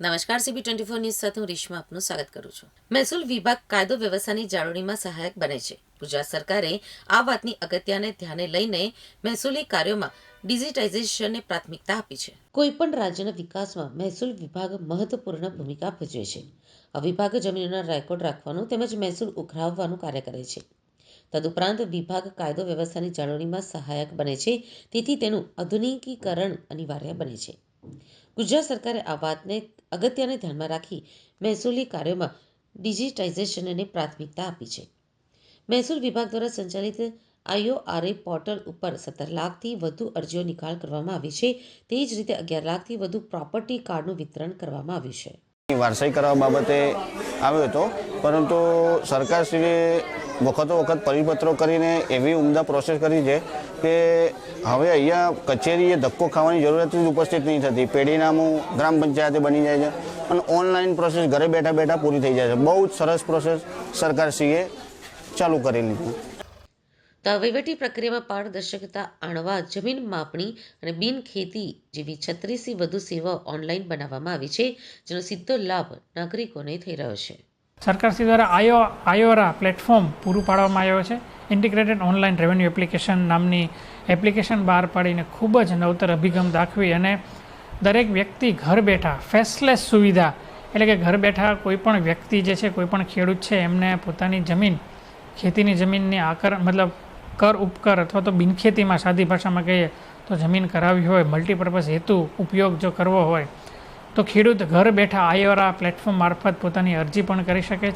નમસ્કાર CB twenty four news સાથે હું રેશમા આપનું સ્વાગત કરું છું. મહેસૂલ વિભાગ કાયદો વ્યવસ્થાની જાળવણીમાં સહાયક બને છે. ગુજરાત સરકારે આ વાતની અગત્યને ધ્યાને લઈને મહેસૂલી કાર્યોમાં ડિજિટાઇઝેશનને પ્રાથમિકતા આપી છે. કોઈપણ રાજ્યના વિકાસમાં મહેસૂલ વિભાગ મહત્વપૂર્ણ ભૂમિકા ભજવે છે. આ વિભાગ જમીનોના રેકોર્ડ રાખવાનું તેમજ મહેસૂલ ઉઘરાવવાનું કાર્ય કરે છે. તદુપરાંત વિભાગ કાયદો વ્યવસ્થાની જાળવણીમાં સહાયક બને છે. તેથી તેનું આધુનિકીકરણ અનિવાર્ય બને છે. ગુજરાત સરકારે આ વાતને અગત્યને ધ્યાનમાં રાખી મહેસૂલી કાર્યોમાં ડિજિટાઇઝેશનને પ્રાથમિકતા આપી છે. મહેસૂલ વિભાગ દ્વારા સંચાલિત આઈઓઆરએ પોર્ટલ ઉપર સત્તર લાખથી વધુ અરજીઓ નિકાલ કરવામાં આવી છે. તે જ રીતે અગિયાર લાખથી વધુ પ્રોપર્ટી કાર્ડનું વિતરણ કરવામાં આવ્યું છે. વારસાઈ કરવા બાબતે આવ્યો હતો. પરંતુ સરકારશ્રીએ વખતો વખત પરિપત્રો કરીને એવી ઉમદા પ્રોસેસ કરી છે કે હવે અહીંયા કચેરીએ ધક્કો ખાવાની જરૂરત જ ઉપસ્થિત નહીં થતી. પેઢીનામું ગ્રામ પંચાયતે બની જાય છે અને ઓનલાઈન પ્રોસેસ ઘરે બેઠા બેઠા પૂરી થઈ જાય છે. બહુ જ સરસ પ્રોસેસ સરકારશ્રીએ ચાલુ કરી આ વહીવટી પ્રક્રિયામાં પારદર્શકતા આણવા, જમીન માપણી અને બિન ખેતી જેવી છત્રીસથી વધુ સેવાઓ ઓનલાઈન બનાવવામાં આવી છે, જેનો સીધો લાભ નાગરિકોને થઈ રહ્યો છે. સરકારશ્રી દ્વારા આયો, આયોરા પ્લેટફોર્મ પૂરું પાડવામાં આવ્યો છે. ઇન્ટિગ્રેટેડ ઓનલાઈન રેવન્યુ એપ્લિકેશન નામની એપ્લિકેશન બહાર પાડીને ખૂબ જ નવતર અભિગમ દાખવી અને દરેક વ્યક્તિ ઘર બેઠા ફેસલેસ સુવિધા, એટલે કે ઘર બેઠા કોઈપણ વ્યક્તિ જે છે, કોઈ પણ ખેડૂત છે, એમને પોતાની જમીન, ખેતીની જમીનની આકર, મતલબ કર ઉપકર અથવા તો બિનખેતીમાં સાદી ભાષામાં કહીએ તો જમીન કરાવવી હોય મલ્ટીપર્પઝ હેતુ ઉપયોગ જો કરવો હોય, તો ખેડૂત ઘર બેઠા આયોરા પ્લેટફોર્મ મારફત પોતાની અરજી પણ કરી શકે છે.